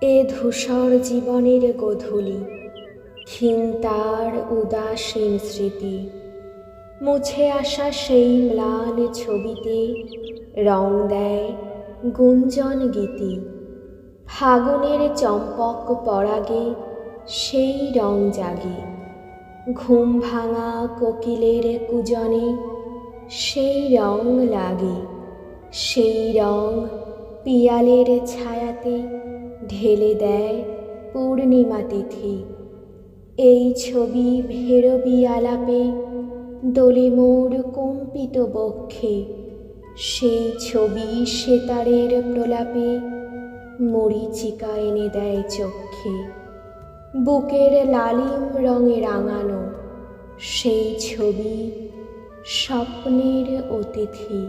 এ ধূসর জীবনের গধূলি, ক্ষীণ তার উদাসীন স্মৃতি। মুছে আসা সেই ম্লান ছবিতে রং দেয় গুঞ্জন গীতি। ফাগুনের চম্পক পরাগে সেই রং জাগে। ঘুম ভাঙা কোকিলের কুজনে সেই রং লাগে। সেই রং পিয়ালের ছায়াতে ঢেলে দেয় পূর্ণিমা তিথি। এই ছবি ভেরবি আলাপে দোলে মোর কম্পিত বক্ষে। সেই ছবি সেতারের প্রলাপে মরিচিকা এনে দেয় চক্ষে। বুকের লালিম রঙে রাঙানো সেই ছবি স্বপ্নের অতিথি।